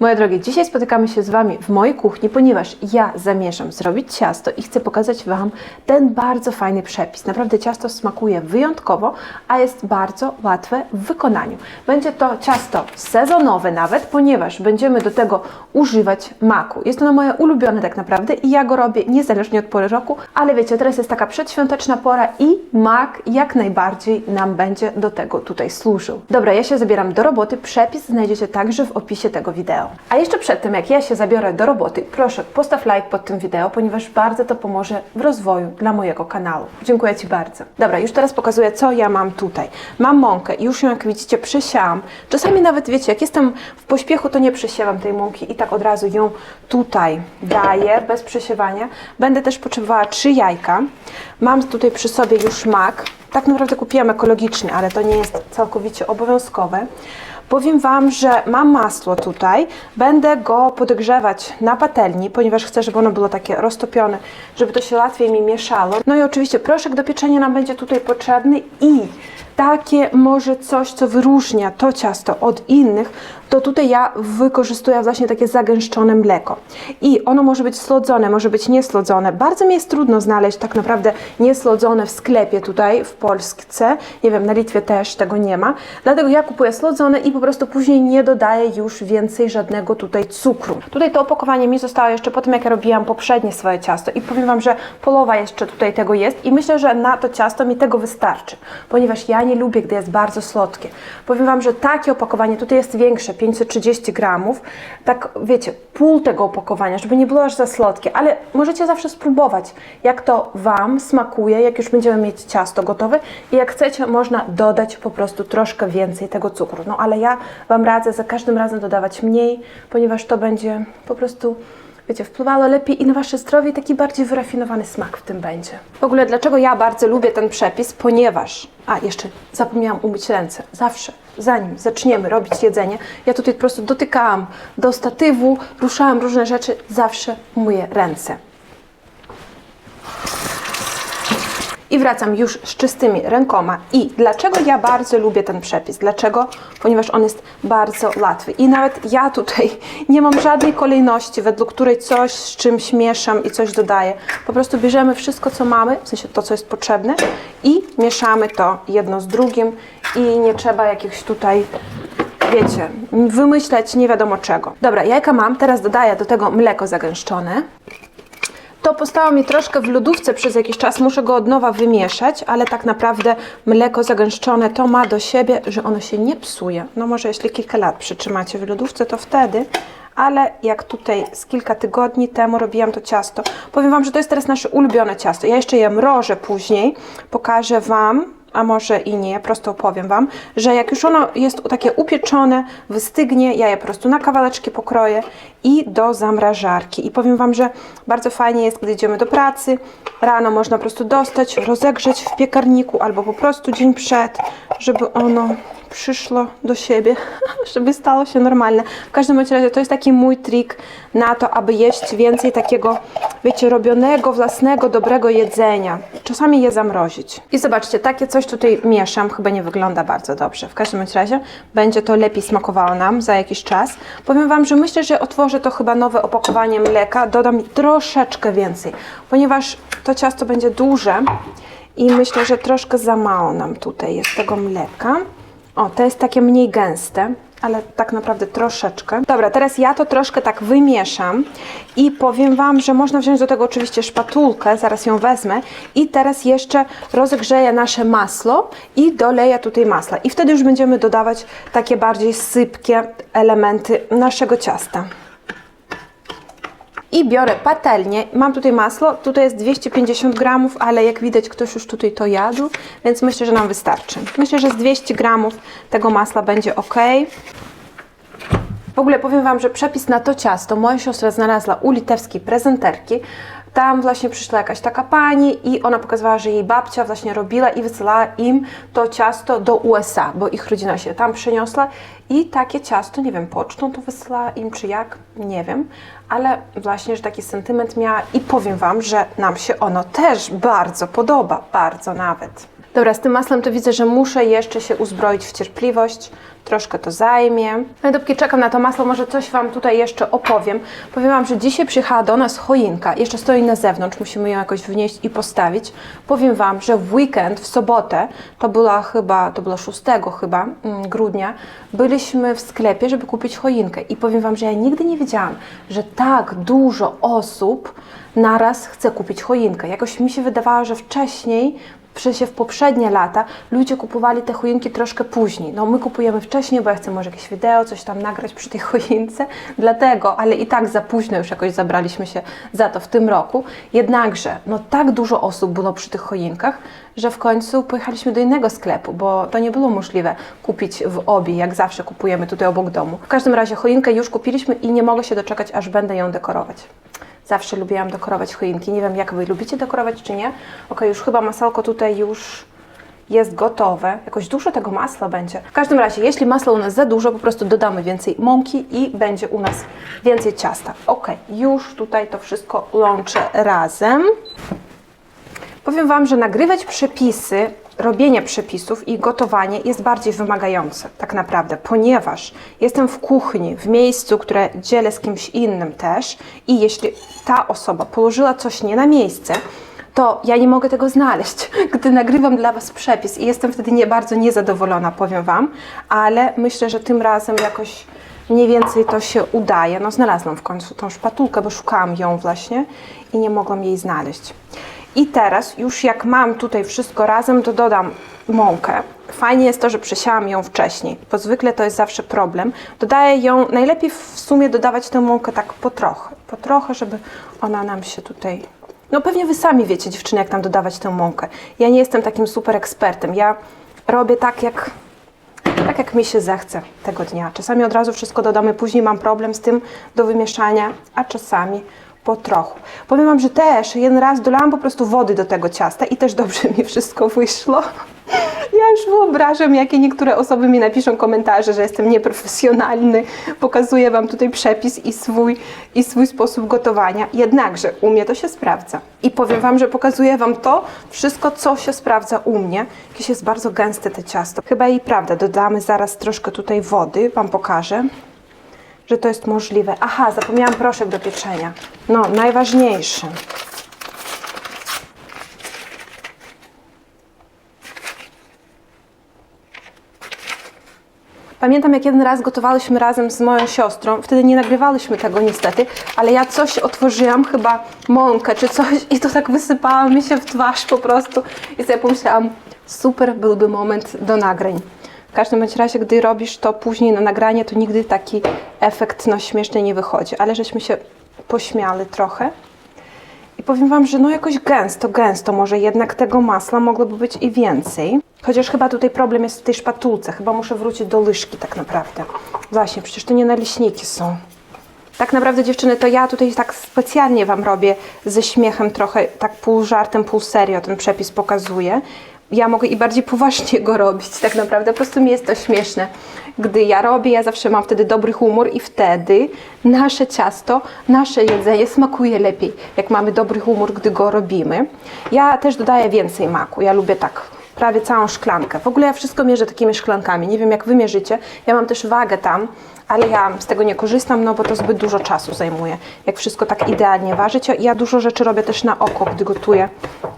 Moje drogie, dzisiaj spotykamy się z Wami w mojej kuchni, ponieważ ja zamierzam zrobić ciasto i chcę pokazać Wam ten bardzo fajny przepis. Naprawdę ciasto smakuje wyjątkowo, a jest bardzo łatwe w wykonaniu. Będzie to ciasto sezonowe nawet, ponieważ będziemy do tego używać maku. Jest ono moje ulubione tak naprawdę i ja go robię niezależnie od pory roku, ale wiecie, teraz jest taka przedświąteczna pora i mak jak najbardziej nam będzie do tego tutaj służył. Dobra, ja się zabieram do roboty. Przepis znajdziecie także w opisie tego wideo. A jeszcze przed tym, jak ja się zabiorę do roboty, proszę postaw like pod tym wideo, ponieważ bardzo to pomoże w rozwoju dla mojego kanału. Dziękuję Ci bardzo. Dobra, już teraz pokazuję, co ja mam tutaj. Mam mąkę i już ją, jak widzicie, przesiałam. Czasami nawet, wiecie, jak jestem w pośpiechu, to nie przesiewam tej mąki i tak od razu ją tutaj daję, bez przesiewania. Będę też potrzebowała trzy jajka. Mam tutaj przy sobie już mak. Tak naprawdę kupiłam ekologiczny, ale to nie jest całkowicie obowiązkowe. Powiem Wam, że mam masło tutaj. Będę go podgrzewać na patelni, ponieważ chcę, żeby ono było takie roztopione, żeby to się łatwiej mi mieszało. No i oczywiście proszek do pieczenia nam będzie tutaj potrzebny i takie może coś, co wyróżnia to ciasto od innych, to tutaj ja wykorzystuję właśnie takie zagęszczone mleko. I ono może być slodzone, może być nieslodzone. Bardzo mi jest trudno znaleźć tak naprawdę nieslodzone w sklepie tutaj w Polsce. Nie wiem, na Litwie też tego nie ma. Dlatego ja kupuję slodzone i po prostu później nie dodaję już więcej żadnego tutaj cukru. Tutaj to opakowanie mi zostało jeszcze po tym, jak ja robiłam poprzednie swoje ciasto i powiem Wam, że połowa jeszcze tutaj tego jest i myślę, że na to ciasto mi tego wystarczy, ponieważ ja nie lubię, gdy jest bardzo słodkie. Powiem Wam, że takie opakowanie tutaj jest większe, 530 gramów, tak wiecie, pół tego opakowania, żeby nie było aż za słodkie, ale możecie zawsze spróbować, jak to Wam smakuje, jak już będziemy mieć ciasto gotowe. I jak chcecie, można dodać po prostu troszkę więcej tego cukru. No ale ja Wam radzę za każdym razem dodawać mniej, ponieważ to będzie po prostu wiecie, wpływało lepiej i na Wasze zdrowie taki bardziej wyrafinowany smak w tym będzie. W ogóle dlaczego ja bardzo lubię ten przepis? Ponieważ, a jeszcze zapomniałam umyć ręce, zawsze, zanim zaczniemy robić jedzenie, ja tutaj po prostu dotykałam do statywu, ruszałam różne rzeczy, zawsze myję ręce. I wracam już z czystymi rękoma. I dlaczego ja bardzo lubię ten przepis? Dlaczego? Ponieważ on jest bardzo łatwy. I nawet ja tutaj nie mam żadnej kolejności, według której coś z czymś mieszam i coś dodaję. Po prostu bierzemy wszystko, co mamy, w sensie to, co jest potrzebne i mieszamy to jedno z drugim i nie trzeba jakichś tutaj wiecie, wymyślać nie wiadomo czego. Dobra, jajka mam, teraz dodaję do tego mleko zagęszczone. To postało mi troszkę w lodówce przez jakiś czas, muszę go od nowa wymieszać, ale tak naprawdę mleko zagęszczone to ma do siebie, że ono się nie psuje. No może jeśli kilka lat przytrzymacie w lodówce, to wtedy, ale jak tutaj z kilka tygodni temu robiłam to ciasto, powiem Wam, że to jest teraz nasze ulubione ciasto. Ja jeszcze je mrożę później, pokażę Wam, a może i nie, prosto opowiem Wam, że jak już ono jest takie upieczone, wystygnie, ja je po prostu na kawałeczki pokroję i do zamrażarki. I powiem Wam, że bardzo fajnie jest, gdy idziemy do pracy, rano można po prostu dostać, rozegrzeć w piekarniku albo po prostu dzień przed, żeby ono przyszło do siebie, żeby stało się normalne. W każdym razie to jest taki mój trik na to, aby jeść więcej takiego, wiecie, robionego, własnego, dobrego jedzenia. Czasami je zamrozić. I zobaczcie, takie coś tutaj mieszam, chyba nie wygląda bardzo dobrze. W każdym razie będzie to lepiej smakowało nam za jakiś czas. Powiem Wam, że myślę, że otworzę to chyba nowe opakowanie mleka, dodam troszeczkę więcej, ponieważ to ciasto będzie duże i myślę, że troszkę za mało nam tutaj jest tego mleka. O, to jest takie mniej gęste, ale tak naprawdę troszeczkę. Dobra, teraz ja to troszkę tak wymieszam i powiem Wam, że można wziąć do tego oczywiście szpatulkę, zaraz ją wezmę i teraz jeszcze rozgrzeję nasze masło i doleję tutaj masła i wtedy już będziemy dodawać takie bardziej sypkie elementy naszego ciasta. I biorę patelnię. Mam tutaj masło, tutaj jest 250 gramów, ale jak widać ktoś już tutaj to jadł, więc myślę, że nam wystarczy. Myślę, że z 200 gramów tego masła będzie ok. W ogóle powiem Wam, że przepis na to ciasto moja siostra znalazła u litewskiej prezenterki. Tam właśnie przyszła jakaś taka pani i ona pokazywała, że jej babcia właśnie robiła i wysyłała im to ciasto do USA, bo ich rodzina się tam przeniosła i takie ciasto, nie wiem, pocztą to wysyłała im czy jak, nie wiem, ale właśnie, że taki sentyment miała i powiem Wam, że nam się ono też bardzo podoba, bardzo nawet. Dobra, z tym masłem to widzę, że muszę jeszcze się uzbroić w cierpliwość. Troszkę to zajmie. No i dopóki czekam na to masło, może coś Wam tutaj jeszcze opowiem. Powiem Wam, że dzisiaj przyjechała do nas choinka. Jeszcze stoi na zewnątrz, musimy ją jakoś wnieść i postawić. Powiem Wam, że w weekend, w sobotę, to była chyba, to było 6 chyba mm, grudnia, byliśmy w sklepie, żeby kupić choinkę. I powiem Wam, że ja nigdy nie wiedziałam, że tak dużo osób naraz chce kupić choinkę. Jakoś mi się wydawało, że wcześniej w sensie w poprzednie lata ludzie kupowali te choinki troszkę później. No my kupujemy wcześniej, bo ja chcę może jakieś wideo, coś tam nagrać przy tej choince, dlatego, ale i tak za późno już jakoś zabraliśmy się za to w tym roku. Jednakże, no tak dużo osób było przy tych choinkach, że w końcu pojechaliśmy do innego sklepu, bo to nie było możliwe kupić w obie, jak zawsze kupujemy tutaj obok domu. W każdym razie choinkę już kupiliśmy i nie mogę się doczekać, aż będę ją dekorować. Zawsze lubiłam dekorować choinki. Nie wiem, jak Wy lubicie dekorować, czy nie. Ok, już chyba masełko tutaj już jest gotowe. Jakoś dużo tego masła będzie. W każdym razie, jeśli masła u nas za dużo, po prostu dodamy więcej mąki i będzie u nas więcej ciasta. Ok, już tutaj to wszystko łączę razem. Powiem Wam, że nagrywać przepisy, robienie przepisów i gotowanie jest bardziej wymagające, tak naprawdę, ponieważ jestem w kuchni, w miejscu, które dzielę z kimś innym też i jeśli ta osoba położyła coś nie na miejsce, to ja nie mogę tego znaleźć, gdy nagrywam dla Was przepis i jestem wtedy nie bardzo niezadowolona, powiem Wam, ale myślę, że tym razem jakoś mniej więcej to się udaje. No znalazłam w końcu tą szpatulkę, bo szukałam ją właśnie i nie mogłam jej znaleźć. I teraz już jak mam tutaj wszystko razem, to dodam mąkę. Fajnie jest to, że przesiałam ją wcześniej, bo zwykle to jest zawsze problem. Dodaję ją, najlepiej w sumie dodawać tę mąkę tak po trochę, po trochę, żeby ona nam się tutaj... No pewnie Wy sami wiecie, dziewczyny, jak tam dodawać tę mąkę. Ja nie jestem takim super ekspertem. Ja robię tak, jak tak jak mi się zechce tego dnia. Czasami od razu wszystko dodamy, później mam problem z tym do wymieszania, a czasami po trochu. Powiem Wam, że też jeden raz dolałam po prostu wody do tego ciasta i też dobrze mi wszystko wyszło. Ja już wyobrażam, jakie niektóre osoby mi napiszą komentarze, że jestem nieprofesjonalny. Pokazuję Wam tutaj przepis i swój, i swój sposób gotowania. Jednakże u mnie to się sprawdza. I powiem Wam, że pokazuję Wam to wszystko, co się sprawdza u mnie. Jakieś jest bardzo gęste te ciasto. Chyba i prawda, dodamy zaraz troszkę tutaj wody. Wam pokażę że to jest możliwe. Aha, zapomniałam proszek do pieczenia. No, najważniejszy. Pamiętam, jak jeden raz gotowałyśmy razem z moją siostrą. Wtedy nie nagrywałyśmy tego niestety, ale ja coś otworzyłam, chyba mąkę czy coś, i to tak wysypało mi się w twarz po prostu. I sobie pomyślałam, super byłby moment do nagrań. Każdym bądź razie, gdy robisz to później na nagranie, to nigdy taki efekt no, śmieszny nie wychodzi. Ale żeśmy się pośmiali trochę. I powiem Wam, że no jakoś gęsto, gęsto, może jednak tego masła mogłoby być i więcej. Chociaż chyba tutaj problem jest w tej szpatulce. Chyba muszę wrócić do łyżki tak naprawdę. Właśnie, przecież to nie naleśniki są. Tak naprawdę dziewczyny, to ja tutaj tak specjalnie Wam robię ze śmiechem trochę, tak pół żartem, pół serio ten przepis pokazuję. Ja mogę i bardziej poważnie go robić, tak naprawdę, po prostu mi jest to śmieszne. Gdy ja robię, ja zawsze mam wtedy dobry humor i wtedy nasze ciasto, nasze jedzenie smakuje lepiej, jak mamy dobry humor, gdy go robimy. Ja też dodaję więcej maku, ja lubię tak prawie całą szklankę. W ogóle ja wszystko mierzę takimi szklankami. Nie wiem, jak wy mierzycie. Ja mam też wagę tam, ale ja z tego nie korzystam, no bo to zbyt dużo czasu zajmuje. Jak wszystko tak idealnie ważyć. Ja dużo rzeczy robię też na oko, gdy gotuję.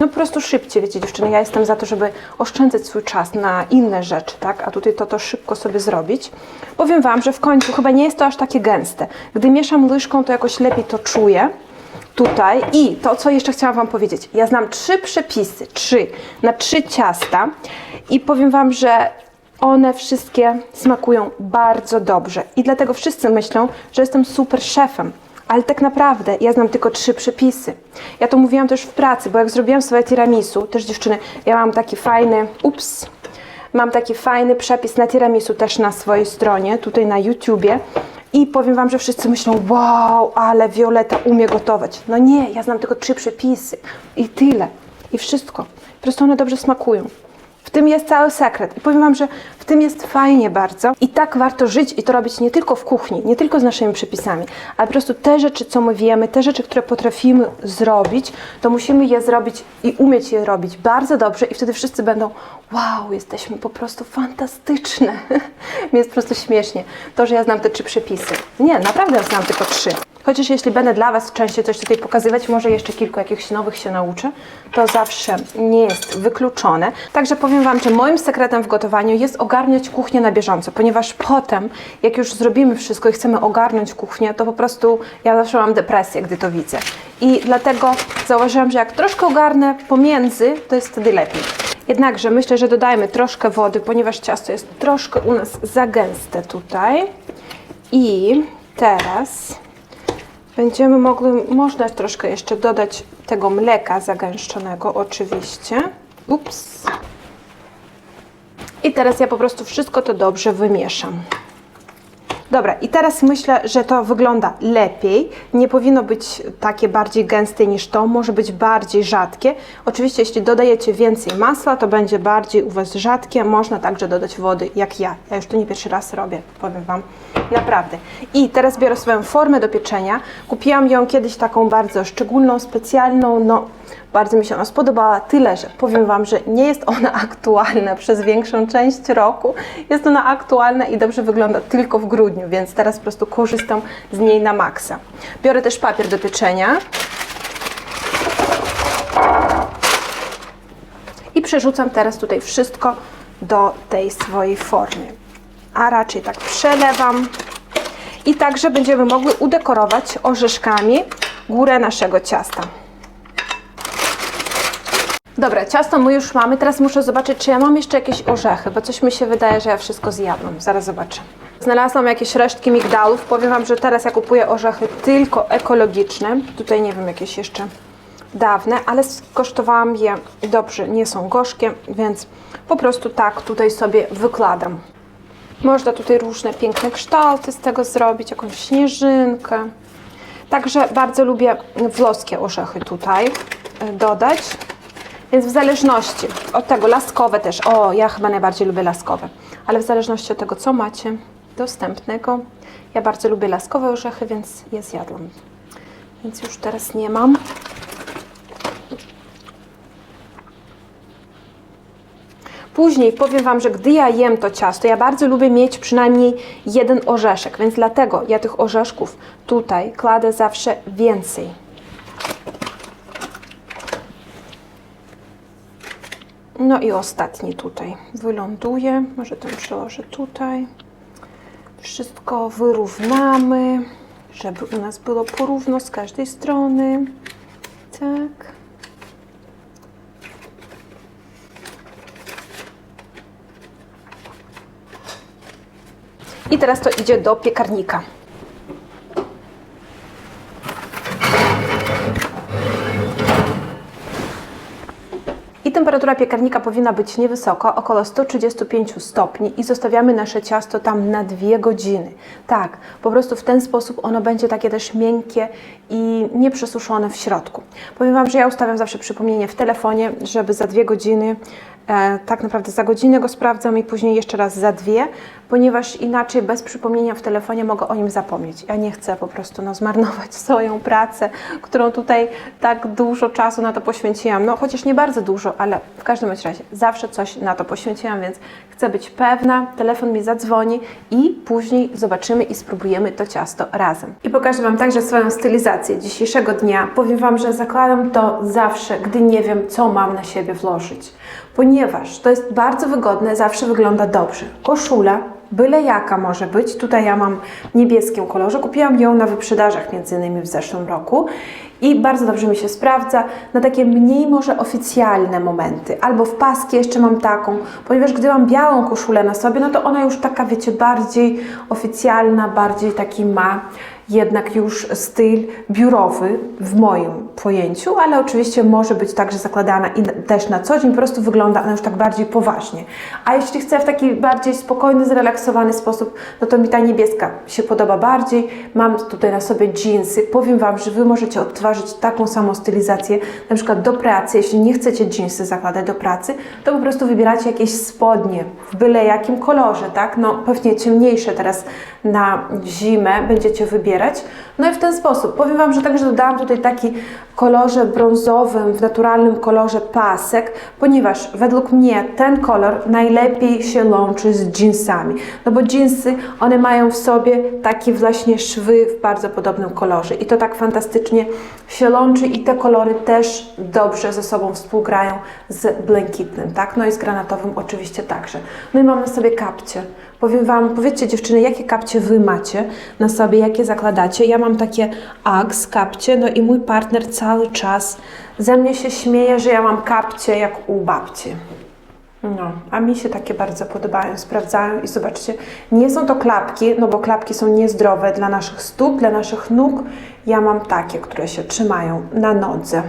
No po prostu szybciej, wiecie dziewczyny, ja jestem za to, żeby oszczędzać swój czas na inne rzeczy, tak? A tutaj to to szybko sobie zrobić. Powiem Wam, że w końcu chyba nie jest to aż takie gęste. Gdy mieszam łyżką, to jakoś lepiej to czuję tutaj. I to, co jeszcze chciałam Wam powiedzieć. Ja znam trzy przepisy, trzy, na trzy ciasta i powiem Wam, że one wszystkie smakują bardzo dobrze. I dlatego wszyscy myślą, że jestem super szefem. Ale tak naprawdę ja znam tylko trzy przepisy. Ja to mówiłam też w pracy, bo jak zrobiłam swoje tiramisu, też dziewczyny, ja mam taki fajny, ups, mam taki fajny przepis na tiramisu też na swojej stronie, tutaj na YouTubie. I powiem Wam, że wszyscy myślą, wow, ale Violeta umie gotować. No nie, ja znam tylko trzy przepisy i tyle. I wszystko. Po prostu one dobrze smakują. W tym jest cały sekret. I powiem Wam, że w tym jest fajnie bardzo. I tak warto żyć i to robić nie tylko w kuchni, nie tylko z naszymi przepisami, ale po prostu te rzeczy, co my wiemy, te rzeczy, które potrafimy zrobić, to musimy je zrobić i umieć je robić bardzo dobrze i wtedy wszyscy będą wow, jesteśmy po prostu fantastyczne. Mi jest po prostu śmiesznie to, że ja znam te trzy przepisy. Nie, naprawdę znam tylko trzy. Chociaż jeśli będę dla Was częściej coś tutaj pokazywać, może jeszcze kilku jakichś nowych się nauczę, to zawsze nie jest wykluczone. Także powiem Wam, że moim sekretem w gotowaniu jest ogarniać kuchnię na bieżąco, ponieważ potem, jak już zrobimy wszystko i chcemy ogarnąć kuchnię, to po prostu ja zawsze mam depresję, gdy to widzę. I dlatego zauważyłam, że jak troszkę ogarnę pomiędzy, to jest wtedy lepiej. Jednakże myślę, że dodajmy troszkę wody, ponieważ ciasto jest troszkę u nas za gęste tutaj. I teraz Będziemy mogli, można troszkę jeszcze dodać tego mleka zagęszczonego, oczywiście. Ups. I teraz ja po prostu wszystko to dobrze wymieszam. Dobra, i teraz myślę, że to wygląda lepiej. Nie powinno być takie bardziej gęste niż to, może być bardziej rzadkie. Oczywiście, jeśli dodajecie więcej masła, to będzie bardziej u Was rzadkie. Można także dodać wody, jak ja. Ja już to nie pierwszy raz robię, powiem Wam. Naprawdę. I teraz biorę swoją formę do pieczenia. Kupiłam ją kiedyś taką bardzo szczególną, specjalną, no bardzo mi się ona spodobała, tyle że powiem Wam, że nie jest ona aktualna przez większą część roku. Jest ona aktualna i dobrze wygląda tylko w grudniu, więc teraz po prostu korzystam z niej na maksa. Biorę też papier do pieczenia. I przerzucam teraz tutaj wszystko do tej swojej formy. A raczej tak przelewam. I także będziemy mogły udekorować orzeszkami górę naszego ciasta. Dobra, ciasto my już mamy. Teraz muszę zobaczyć, czy ja mam jeszcze jakieś orzechy, bo coś mi się wydaje, że ja wszystko zjadłam. Zaraz zobaczę. Znalazłam jakieś resztki migdałów. Powiem Wam, że teraz ja kupuję orzechy tylko ekologiczne. Tutaj nie wiem, jakieś jeszcze dawne, ale skosztowałam je dobrze, nie są gorzkie, więc po prostu tak tutaj sobie wykładam. Można tutaj różne piękne kształty z tego zrobić, jakąś śnieżynkę. Także bardzo lubię włoskie orzechy tutaj e, dodać. Więc w zależności od tego, laskowe też, o ja chyba najbardziej lubię laskowe, ale w zależności od tego, co macie dostępnego, ja bardzo lubię laskowe orzechy, więc je zjadłam. Więc już teraz nie mam. Później powiem Wam, że gdy ja jem to ciasto, ja bardzo lubię mieć przynajmniej jeden orzeszek, więc dlatego ja tych orzeszków tutaj kładę zawsze więcej. No i ostatni tutaj wyląduje. Może ten przełożę tutaj. Wszystko wyrównamy, żeby u nas było porówno z każdej strony. Tak. I teraz to idzie do piekarnika. I temperatura piekarnika powinna być niewysoka, około 135 stopni i zostawiamy nasze ciasto tam na dwie godziny. Tak, po prostu w ten sposób ono będzie takie też miękkie i nieprzesuszone w środku. Powiem Wam, że ja ustawiam zawsze przypomnienie w telefonie, żeby za dwie godziny tak naprawdę za godzinę go sprawdzam i później jeszcze raz za dwie, ponieważ inaczej bez przypomnienia w telefonie mogę o nim zapomnieć. Ja nie chcę po prostu no, zmarnować swoją pracę, którą tutaj tak dużo czasu na to poświęciłam. No chociaż nie bardzo dużo, ale w każdym razie zawsze coś na to poświęciłam, więc chcę być pewna, telefon mi zadzwoni i później zobaczymy i spróbujemy to ciasto razem. I pokażę Wam także swoją stylizację dzisiejszego dnia. Powiem Wam, że zakładam to zawsze, gdy nie wiem, co mam na siebie włożyć ponieważ to jest bardzo wygodne, zawsze wygląda dobrze. Koszula, byle jaka może być. Tutaj ja mam w niebieskim kolorze. Kupiłam ją na wyprzedażach między innymi w zeszłym roku i bardzo dobrze mi się sprawdza na takie mniej może oficjalne momenty. Albo w paski jeszcze mam taką, ponieważ gdy mam białą koszulę na sobie, no to ona już taka, wiecie, bardziej oficjalna, bardziej taki ma jednak już styl biurowy w moim pojęciu, ale oczywiście może być także zakładana i też na co dzień, po prostu wygląda ona już tak bardziej poważnie. A jeśli chcę w taki bardziej spokojny, zrelaksowany sposób, no to mi ta niebieska się podoba bardziej. Mam tutaj na sobie jeansy. Powiem Wam, że Wy możecie odtwarzać taką samą stylizację, na przykład do pracy. Jeśli nie chcecie jeansy zakładać do pracy, to po prostu wybieracie jakieś spodnie w byle jakim kolorze, tak? No pewnie ciemniejsze teraz na zimę będziecie wybierać. No i w ten sposób. Powiem Wam, że także dodałam tutaj taki kolorze brązowym, w naturalnym kolorze pasek, ponieważ według mnie ten kolor najlepiej się łączy z jeansami. No bo jeansy, one mają w sobie takie właśnie szwy w bardzo podobnym kolorze i to tak fantastycznie się łączy i te kolory też dobrze ze sobą współgrają z błękitnym, tak? No i z granatowym oczywiście także. No i mam na sobie kapcie. Powiem Wam, powiedzcie dziewczyny, jakie kapcie Wy macie na sobie, jakie zakładacie. Ja mam takie Uggs kapcie, no i mój partner cały czas ze mnie się śmieje, że ja mam kapcie jak u babci. No, a mi się takie bardzo podobają, sprawdzają i zobaczcie, nie są to klapki, no bo klapki są niezdrowe dla naszych stóp, dla naszych nóg. Ja mam takie, które się trzymają na nodze.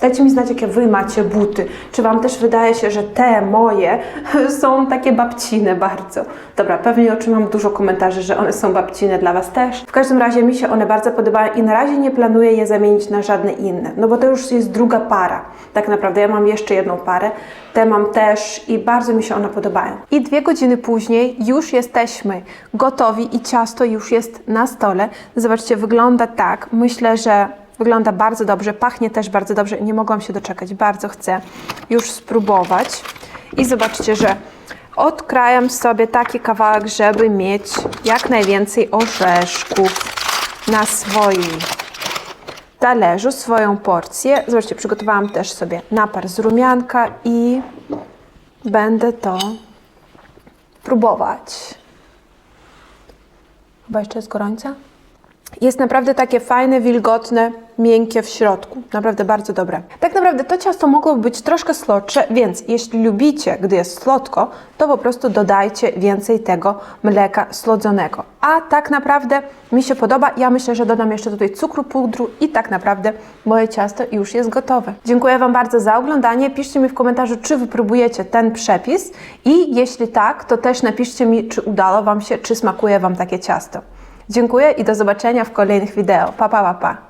Dajcie mi znać, jakie Wy macie buty. Czy Wam też wydaje się, że te moje są takie babcine bardzo? Dobra, pewnie otrzymam dużo komentarzy, że one są babcine dla Was też. W każdym razie mi się one bardzo podobają i na razie nie planuję je zamienić na żadne inne, no bo to już jest druga para. Tak naprawdę ja mam jeszcze jedną parę, te mam też i bardzo mi się one podobają. I dwie godziny później już jesteśmy gotowi i ciasto już jest na stole. Zobaczcie, wygląda tak. Myślę, że Wygląda bardzo dobrze, pachnie też bardzo dobrze. Nie mogłam się doczekać, bardzo chcę już spróbować. I zobaczcie, że odkrajam sobie taki kawałek, żeby mieć jak najwięcej orzeszków na swoim talerzu, swoją porcję. Zobaczcie, przygotowałam też sobie napar z rumianka i będę to próbować. Chyba jeszcze jest gorąca? Jest naprawdę takie fajne, wilgotne, miękkie w środku. Naprawdę bardzo dobre. Tak naprawdę to ciasto mogło być troszkę słodsze, więc jeśli lubicie, gdy jest słodko, to po prostu dodajcie więcej tego mleka słodzonego. A tak naprawdę mi się podoba. Ja myślę, że dodam jeszcze tutaj cukru, pudru i tak naprawdę moje ciasto już jest gotowe. Dziękuję Wam bardzo za oglądanie. Piszcie mi w komentarzu, czy wypróbujecie ten przepis i jeśli tak, to też napiszcie mi, czy udało Wam się, czy smakuje Wam takie ciasto. Dziękuję i do zobaczenia w kolejnych wideo. Pa, pa, pa, pa.